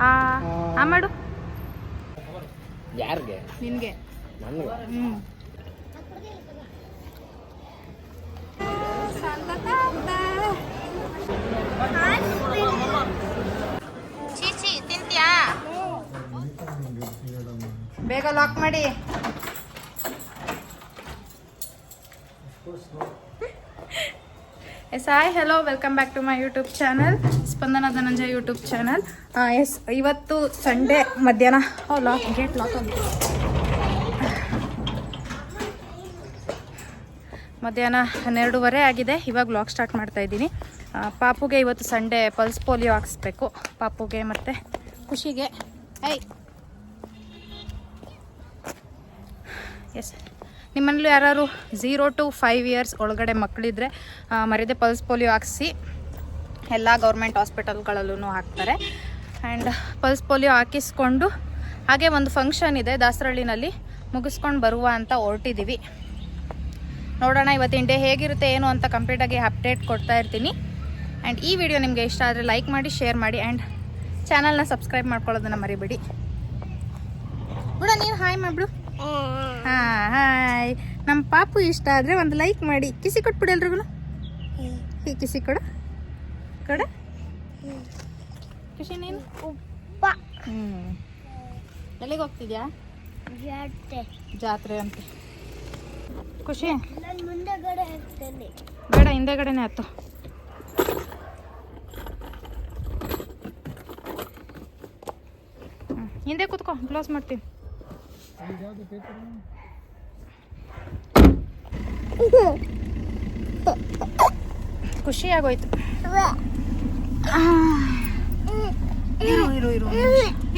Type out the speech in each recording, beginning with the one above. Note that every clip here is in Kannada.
ಆ ಆ. ಮಾಡು. ಯಾರಿಗೆ? ನಿನಗೆ. ನನಗೆ? ಹ್ಞೂ ಚೀಚಿ ತಿಂತ್ಯಾ? ಬೇಗ ಲಾಕ್ ಮಾಡಿ. Yes hi hello welcome back to my YouTube channel Spandana Dhananjaya YouTube channel. Yes ಇವತ್ತು ಸಂಡೇ ಮಧ್ಯಾಹ್ನ. ಓ ಲಾಕ್ ಗೇಟ್ ಲಾಕ್ ಆಗಿದೆ. ಮಧ್ಯಾಹ್ನ ಹನ್ನೆರಡೂವರೆ ಆಗಿದೆ. ಇವಾಗ ಲಾಕ್ ಸ್ಟಾರ್ಟ್ ಮಾಡ್ತಾ ಇದ್ದೀನಿ. ಪಾಪುಗೆ ಇವತ್ತು ಸಂಡೇ ಪಲ್ಸ್ ಪೋಲಿಯೋ ಹಾಕಿಸ್ಬೇಕು. ಪಾಪುಗೆ ಮತ್ತು ಖುಷಿಗೆ. ಐ ಎಸ್ ನಿಮ್ಮಲ್ಲೂ ಯಾರು ಝೀರೋ ಟು ಫೈವ್ ಇಯರ್ಸ್ ಒಳಗಡೆ ಮಕ್ಕಳಿದ್ರೆ ಮರ್ಯಾದೆ ಪಲ್ಸ್ ಪೋಲಿಯೋ ಹಾಕ್ಸಿ. ಎಲ್ಲ ಗೌರ್ಮೆಂಟ್ ಹಾಸ್ಪಿಟಲ್ಗಳಲ್ಲೂ ಹಾಕ್ತಾರೆ. ಆ್ಯಂಡ್ ಪಲ್ಸ್ ಪೋಲಿಯೋ ಹಾಕಿಸ್ಕೊಂಡು ಹಾಗೆ ಒಂದು ಫಂಕ್ಷನ್ ಇದೆ ದಾಸರಳ್ಳಿನಲ್ಲಿ ಮುಗಿಸ್ಕೊಂಡು ಬರುವ ಅಂತ ಹೊರಟಿದ್ದೀವಿ ನೋಡೋಣ ಇವತ್ತಿನ ಡೇ ಹೇಗಿರುತ್ತೆ ಏನು ಅಂತ ಕಂಪ್ಲೀಟಾಗಿ ಅಪ್ಡೇಟ್ ಕೊಡ್ತಾ ಇರ್ತೀನಿ. ಆ್ಯಂಡ್ ಈ ವಿಡಿಯೋ ನಿಮಗೆ ಇಷ್ಟ ಆದರೆ ಲೈಕ್ ಮಾಡಿ ಶೇರ್ ಮಾಡಿ ಆ್ಯಂಡ್ ಚಾನಲ್ನ ಸಬ್ಸ್ಕ್ರೈಬ್ ಮಾಡ್ಕೊಳ್ಳೋದನ್ನು ಮರಿಬೇಡಿ. ಬಿಡ ನೀನು ಹಾಯ್ ಮಾಡ್ಬಿಡು. ಹಾಂ ಹಾಯ್ ನಮ್ಮ ಪಾಪು ಇಷ್ಟ ಆದರೆ ಒಂದು ಲೈಕ್ ಮಾಡಿ. ಕಿಸಿ ಕೊಟ್ಬಿಡಿ ಎಲ್ರಿಗೂ ಈ ಕಿಸಿ ಕೊಡು. ಕೊಡ? ಖುಷಿ ನೀನು? ಉಪ್ಪ. ಹ್ಞೂ ಎಲ್ಲಿಗೆ ಹೋಗ್ತಿದ್ಯಾ? ಜಾತ್ರೆ. ಜಾತ್ರೆ ಅಂತ. ಖುಷಿ? ನಾನು ಮುಂದೆಗಡೆ ಹೋಗ್ತೇನೆ ಬೇಡ ಹಿಂದೆಗಡೆನೆ ಹತ್ತು ಹಿಂದೆ ಕೂತ್ಕೋ ಕ್ಲೋಸ್ ಮಾಡ್ತೀನಿ. ಖುಷಿ ಆಗೋಯ್ತು. ಇರು ಇರು ಇರು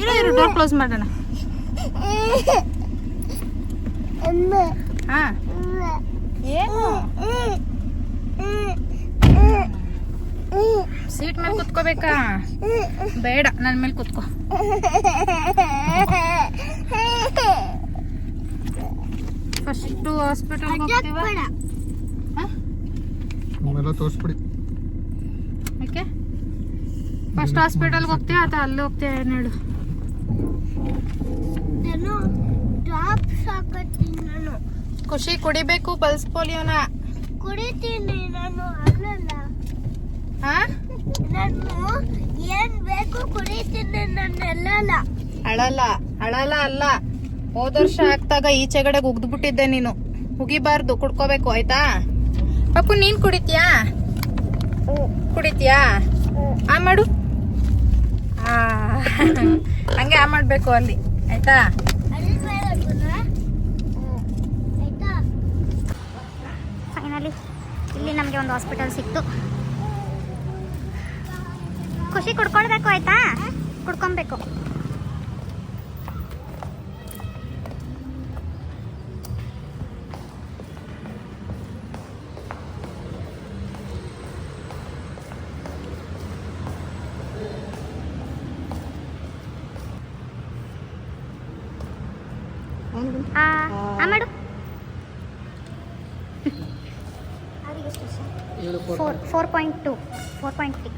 ಇರು ಇರು ಡೋರ್ ಕ್ಲೋಸ್ ಮಾಡೋಣ. ಹಾ. ಏನು? ಸೀಟ್ ಮೇಲೆ ಕುತ್ಕೋಬೇಕಾ? ಬೇಡ ನನ್ನ ಮೇಲೆ ಕುತ್ಕೋ. ಫಸ್ಟು ಹಾಸ್ಪಿಟಲ್ ಹೋಗ್ತೀವ? ನಮ್ಮೆಲ್ಲ ತೋರಿಸ್ಬಿಡಿ. ಓಕೆ ಫಸ್ಟ್ ಹಾಸ್ಪಿಟಲ್ಗೆ ಹೋಗ್ತೀವ ಅಥವಾ ಅಲ್ಲಿ ಹೋಗ್ತೀಯ ಏನು ಹೇಳು? ನಾನು ಡ್ರಾಪ್ಸ್ ಹಾಕತ್ತೀನಿ ನಾನು ಖುಷಿ ಕುಡಿಬೇಕು ಪಲ್ಸ್ ಪೋಲಿಯೋನ. ಕುಡಿತೀನಿ ನಾನು ಅಲ್ಲಲ್ಲ ಹಾ ನಾನು ಏನ್ ಬೇಕು ಕುಡಿತೀನಿ ನಾನು ಎಲ್ಲಲ್ಲ ಅಳಲ್ಲ ಅಳಲ್ಲ ಅಲ್ಲ. ಹೋದ ವರ್ಷ ಆಗ್ತಾಗ ಈಚೆಗಡೆ ಉಗ್ದ್ಬಿಟ್ಟಿದ್ದೆ ನೀನು. ಉಗಿಬಾರ್ದು ಕುಡ್ಕೋಬೇಕು ಆಯ್ತಾ? ಪಪ್ಪು ನೀನ್ ಕುಡಿತೀಯಾ? ಕುಡಿತೀಯಾ? ಆ, ಮಾಡು. ಹಂಗೆ ಆ ಮಾಡ್ಬೇಕು ಅಲ್ಲಿ, ಆಯ್ತಾ? ಫೈನಲಿ ಇಲ್ಲಿ ನಮಗೆ ಒಂದು ಹಾಸ್ಪಿಟಲ್ ಸಿಕ್ತು. ಖುಷಿ ಕುಡ್ಕೊಳ್ಬೇಕು, ಆಯ್ತಾ? ಕುಡ್ಕೊಬೇಕು ಮಾಡು. Four four point two four point three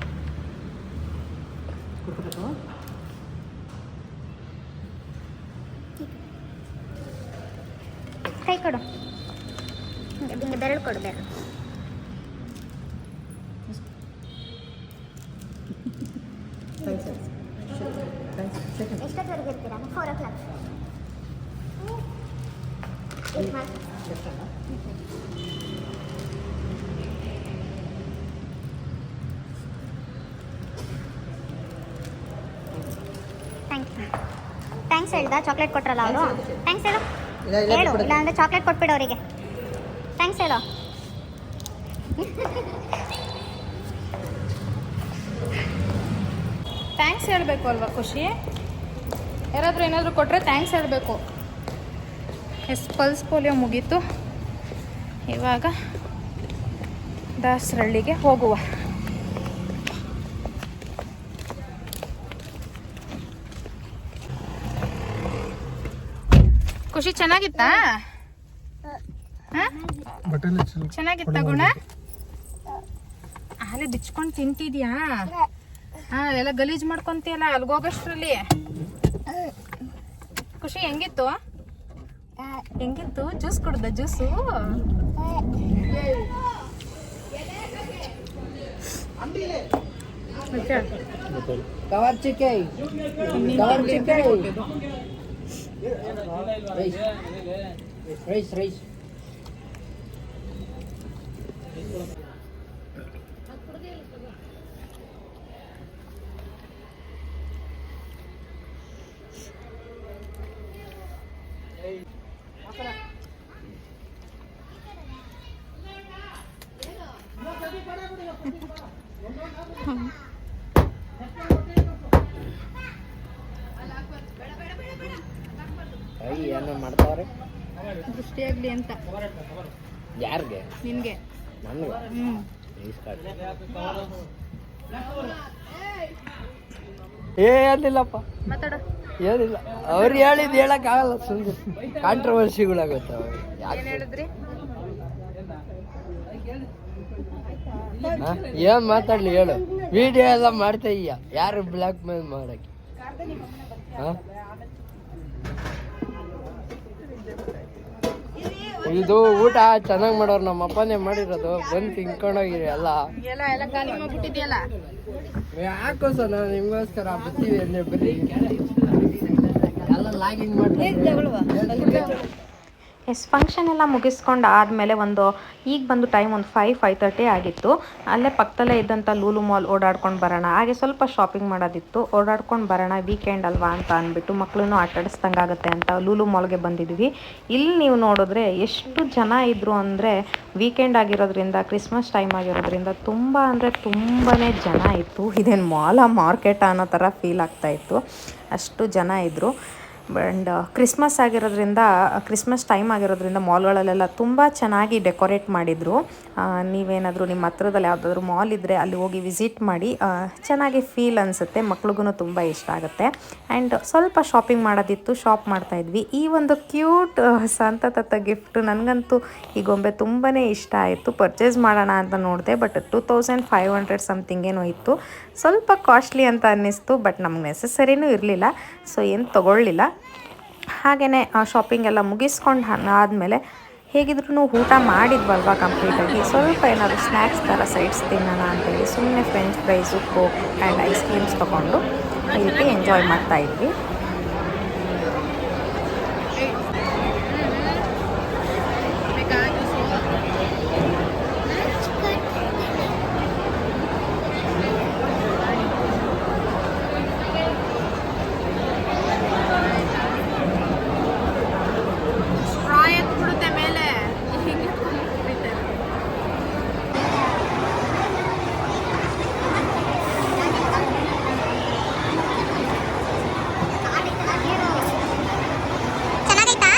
ಕೈ ಕೊಡು. ಬೆರಳು ಕೊಡು ಬೆರಳು ಎಷ್ಟೊತ್ತವರೆಗೆ ಇರ್ತೀರಾ four o'clock thanks thanks ಹೇಳ್ದ ಚಾಕ್ಲೇಟ್ ಕೊಟ್ರಲ್ಲ ಅವರು. ಥ್ಯಾಂಕ್ಸ್ ಹೇಳು ಹೇಳು ಇಲ್ಲ ಅಂದ್ರೆ ಚಾಕ್ಲೇಟ್ ಕೊಟ್ಬಿಡು. ಅವರಿಗೆ. ಥ್ಯಾಂಕ್ಸ್ ಹೇಳು ಥ್ಯಾಂಕ್ಸ್ ಹೇಳಬೇಕು ಅಲ್ವಾ ಖುಷಿ? ಯಾರಾದರೂ ಏನಾದರೂ ಕೊಟ್ಟರೆ ಥ್ಯಾಂಕ್ಸ್ ಹೇಳಬೇಕು. ಎಸ್ ಪಲ್ಸ್ ಪೋಲಿಯೋ ಮುಗೀತು. ಇವಾಗ ದಾಸರಳ್ಳಿಗೆ ಹೋಗುವ. ಖುಷಿ ಚೆನ್ನಾಗಿತ್ತಾ? ಚೆನ್ನಾಗಿತ್ತ ಗುಣ? ಹಾಲೆ ಬಿಚ್ಕೊಂಡು ತಿಂತಿದ್ಯಾ? ಹಾ ಎಲ್ಲ ಗಲೀಜ್ ಮಾಡ್ಕೊಂತೀಯಲ್ಲ ಅಲ್ಗೋಗಷ್ಟ್ರಲ್ಲಿ? ಖುಷಿ ಹೆಂಗಿತ್ತು? ಹೆಂಗಿತ್ತು ಜ್ಯೂಸ್ ಕುಡ್ದ juice Kawar chicken. Kawar chicken. Rice. Rice, I ಏನೋ ಮಾಡ್ತಾವ್ರೆ? ದೃಷ್ಟಿಯಾಗ್ಲಿ ಅಂತ. ಯಾರಿಗೆ? ನಿನ್ಗೆ. ನನಗೆ ಏ ಏನಿಲ್ಲಪ್ಪ ಮಾತಾಡ. ಏನಿಲ್ಲ. ಅವ್ರು ಹೇಳಿದ್ ಹೇಳಕ್ಕಾಗಲ್ಲ ಸುಮ್ಮನೆ ಕಾಂಟ್ರವರ್ಸಿಗಳಾಗುತ್ತೆ ಏನ್ ಯಾಕೆ? ಹೇಳಿದ್ರಿ? ಏನು ಮಾತಾಡ್ಲಿ ಹೇಳು. ವಿಡಿಯೋ ಎಲ್ಲ ಮಾಡ್ತಾ ಇದೀಯ? ಯಾರು ಬ್ಲಾಕ್ ಮೇಲ್ ಮಾಡಕ್ಕೆ? ಹಾ? ಇದು ಊಟ ಚೆನ್ನಾಗಿ ಮಾಡೋರು ನಮ್ಮ ಅಪ್ಪನೇ ಮಾಡಿರೋದು. ಬಂದು ತಿನ್ಕೊಂಡೋಗಿರಿ ಎಲ್ಲ. ಯಾಕೋ ಸರ್ ನಾವು ನಿಮ್ಗೋಸ್ಕರ ಬರ್ತೀವಿ ಅಂದ್ರೆ ಬರ್ರಿ ಎಲ್ಲ ಲಾಗಿನ್ ಮಾಡಿ ಎಸ್ ಫಂಕ್ಷನ್ ಎಲ್ಲ ಮುಗಿಸ್ಕೊಂಡು ಆದಮೇಲೆ ಒಂದು, ಈಗ ಬಂದು ಟೈಮ್ ಒಂದು ಫೈವ್ ಫೈವ್ ತರ್ಟಿ ಆಗಿತ್ತು. ಅಲ್ಲೇ ಪಕ್ಕದಲ್ಲೇ ಇದ್ದಂಥ ಲೂಲು ಮಾಲ್ ಓಡಾಡ್ಕೊಂಡು ಬರೋಣ. ಹಾಗೆ ಸ್ವಲ್ಪ ಶಾಪಿಂಗ್ ಮಾಡೋದಿತ್ತು. ಓಡಾಡ್ಕೊಂಡು ಬರೋಣ ವೀಕೆಂಡ್ ಅಲ್ವಾ ಅಂತ ಅಂದ್ಬಿಟ್ಟು ಮಕ್ಕಳನ್ನು ಆಟಾಡಿಸ್ದಂಗೆ ಆಗುತ್ತೆ ಅಂತ ಲೂಲು ಮಾಲ್ಗೆ ಬಂದಿದ್ವಿ. ಇಲ್ಲಿ ನೀವು ನೋಡಿದ್ರೆ ಎಷ್ಟು ಜನ ಇದ್ದರು ಅಂದರೆ ವೀಕೆಂಡ್ ಆಗಿರೋದ್ರಿಂದ ಕ್ರಿಸ್ಮಸ್ ಟೈಮ್ ಆಗಿರೋದ್ರಿಂದ ತುಂಬ ಅಂದರೆ ತುಂಬಾ ಜನ ಇತ್ತು. ಇದೇನು ಮಾಲ ಮಾರ್ಕೆಟ್ ಅನ್ನೋ ಥರ ಫೀಲ್ ಆಗ್ತಾಯಿತ್ತು ಅಷ್ಟು ಜನ ಇದ್ದರು ಆ್ಯಂಡ್ ಕ್ರಿಸ್ಮಸ್ ಆಗಿರೋದ್ರಿಂದ ಕ್ರಿಸ್ಮಸ್ ಟೈಮ್ ಆಗಿರೋದ್ರಿಂದ ಮಾಲ್ಗಳಲ್ಲೆಲ್ಲ ತುಂಬ ಚೆನ್ನಾಗಿ ಡೆಕೋರೇಟ್ ಮಾಡಿದರು. ನೀವೇನಾದರೂ ನಿಮ್ಮ ಹತ್ರದಲ್ಲಿ ಯಾವುದಾದ್ರೂ ಮಾಲ್ ಇದ್ದರೆ ಅಲ್ಲಿ ಹೋಗಿ ವಿಸಿಟ್ ಮಾಡಿ ಚೆನ್ನಾಗಿ ಫೀಲ್ ಅನಿಸುತ್ತೆ ಮಕ್ಳಿಗೂ ತುಂಬ ಇಷ್ಟ ಆಗುತ್ತೆ. ಆ್ಯಂಡ್ ಸ್ವಲ್ಪ ಶಾಪಿಂಗ್ ಮಾಡೋದಿತ್ತು ಶಾಪ್ ಮಾಡ್ತಾಯಿದ್ವಿ ಈ ಒಂದು ಕ್ಯೂಟ್ ಸಂತತ ಗಿಫ್ಟ್ ನನಗಂತೂ ಈ ಗೊಂಬೆ ತುಂಬಾ ಇಷ್ಟ ಆಯಿತು. ಪರ್ಚೇಸ್ ಮಾಡೋಣ ಅಂತ ನೋಡಿದೆ but two thousand five hundred something ಏನೋ ಇತ್ತು. ಸ್ವಲ್ಪ ಕಾಸ್ಟ್ಲಿ ಅಂತ ಅನ್ನಿಸ್ತು ಬಟ್ ನಮ್ಗೆ ನೆಸಸರಿನೂ ಇರಲಿಲ್ಲ. ಸೊ ಏನು ತೊಗೊಳ್ಳಿಲ್ಲ. ಹಾಗೆಯೇ ಶಾಪಿಂಗ್ ಎಲ್ಲ ಮುಗಿಸ್ಕೊಂಡು ಆದಮೇಲೆ ಹೇಗಿದ್ರೂ ಊಟ ಮಾಡಿದ್ವಲ್ವ ಕಂಪ್ಲೀಟಾಗಿ ಸ್ವಲ್ಪ ಏನಾದರೂ ಸ್ನ್ಯಾಕ್ಸ್ ಥರ ಸೈಡ್ಸ್ ತಿನ್ನೋಣ ಅಂತೇಳಿ ಸುಮ್ಮನೆ French fries coke and ice creams ತೊಗೊಂಡು ಈ ರೀತಿ ಎಂಜಾಯ್ ಮಾಡ್ತಾಯಿದ್ವಿ ಸ್ಟ್ರಾ ಎತ್ಬಿಡುತ್ತೆ ಮೇಲೆ ಹಿಂಗೆ ಎತ್ಕೊಂಡು ಕುಡಿತಾರೆ. ಚೆನ್ನಾಗೈತಾ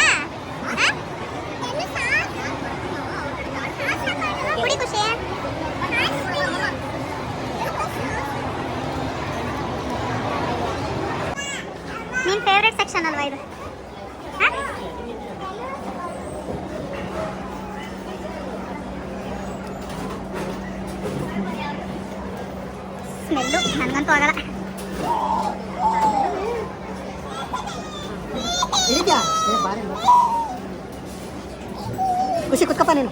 ಕುಡಿ ಖುಷಿ ನಿನ್ ಫೇವ್ರೆಟ್ ಸೆಕ್ಷನ್ ಅಲ್ವಾ ಇದು ಹ? ಸ್ಮೆಲ್ಲು ನನಗಂತೂ ಆಗಲ್ಲ ಖುಷಿ ಕುತ್ಕಪ್ಪ ನೀನು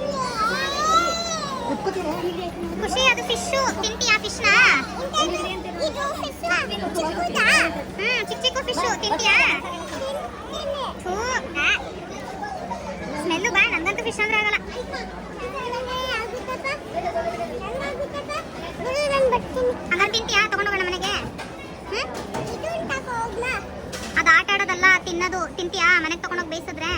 ಖುಷಿ ಅದು ಫಿಶು ತಿಂತೀಯಾ ಫಿಶ್ನ ಹ್ಮ್ ಚಿಕ್ಕ ಚಿಕ್ಕ ಫಿಶು ತಿಂತೀಯಾ ಸ್ಮೆಲ್ಲು ಬಾ ನಂಗಂತೂ ಫಿಶ್ ಅಂದ್ರೆ ಆಗಲ್ಲ. ಹಂಗಾರೆ ತಿಂತೀಯಾ? ತಗೊಂಡೋಗೋಣ ಮನೆಗೆ. ಹ್ಮ್? ಅದು ಆಟ ಆಡೋದಲ್ಲ ತಿನ್ನೋದು. ತಿಂತೀಯಾ? ಮನೆಗೆ ತಗೊಂಡೋಗಿ ಬೇಯಿಸಿದ್ರೆ.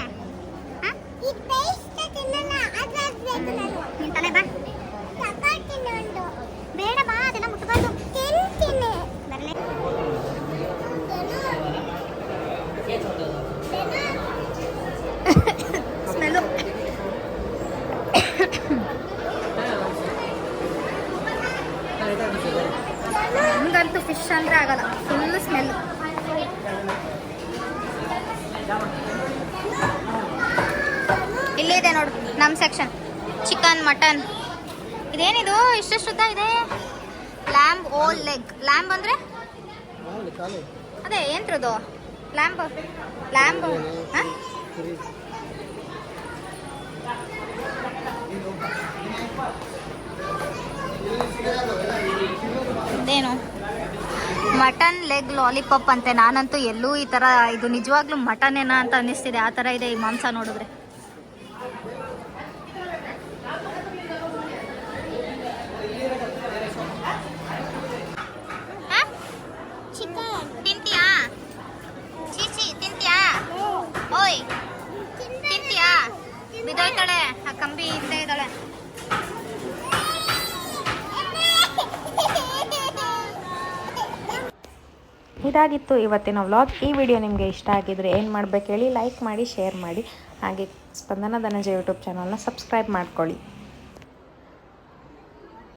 ನಿನ್ ತಲೆ ಬಾ ಬೇಡ ಬಾ ಅದೆಲ್ಲ ಮುಟ್ಬಾರ್ದು ಬರ್ಲೆ ಸ್ಮೆಲ್ಲು ನನ್ಗಂತೂ ಫಿಶ್ ಅಂದ್ರೆ ಆಗಲ್ಲ. ಫುಲ್ ಸ್ಮೆಲ್ ಇಲ್ಲಿದೆ ನೋಡು ನಮ್ಮ ಸೆಕ್ಷನ್ ಚಿಕನ್ ಮಟನ್ ಇದೇನಿದು? ಇಷ್ಟೆಷ್ಟು ಉದ್ದ ಇದೆ? ಲ್ಯಾಂಬ್ ಓಲ್ ಲೆಗ್ ಲ್ಯಾಂಬ್ ಅಂದರೆ? ಅದೇ, ಏನ್ರದು? ಲ್ಯಾಂಬ್ ಲ್ಯಾಂಬ್ ಹಾಂ? ಇದೇನು? ಮಟನ್ ಲೆಗ್ ಲಾಲಿಪಾಪ್ ಅಂತೆ. ನಾನಂತೂ ಎಲ್ಲೂ ಈ ಥರ ಇದು ನಿಜವಾಗ್ಲೂ ಮಟನ್ ಏನಾ ಅಂತ ಅನ್ನಿಸ್ತಿದೆ. ಆ ಥರ ಇದೆ ಈ ಮಾಂಸ ನೋಡಿದ್ರೆ? ತಿಂತೀಯಾ? ಚೀಚಿ ತಿಂತೀಯಾ? ಓಯ್, ತಿಂತೀಯಾ? ಬಿದ್ದೋಯ್ತಾಳೆ ಆ ಕಂಬಿ ಹಿಂದೆ ಇದ್ದಾಳೆ. ಇದಾಗಿತ್ತು. ಇವತ್ತಿನ ವ್ಲಾಗ್ ಈ ವಿಡಿಯೋ ನಿಮಗೆ ಇಷ್ಟ ಆಗಿದ್ರೆ ಏನು ಮಾಡಬೇಕು ಹೇಳಿ ಲೈಕ್ ಮಾಡಿ ಶೇರ್ ಮಾಡಿ. ಹಾಗೆ ಸ್ಪಂದನ ಧನಂಜಯ ಯೂಟ್ಯೂಬ್ ಚಾನಲ್ನ ಸಬ್ಸ್ಕ್ರೈಬ್ ಮಾಡ್ಕೊಳ್ಳಿ.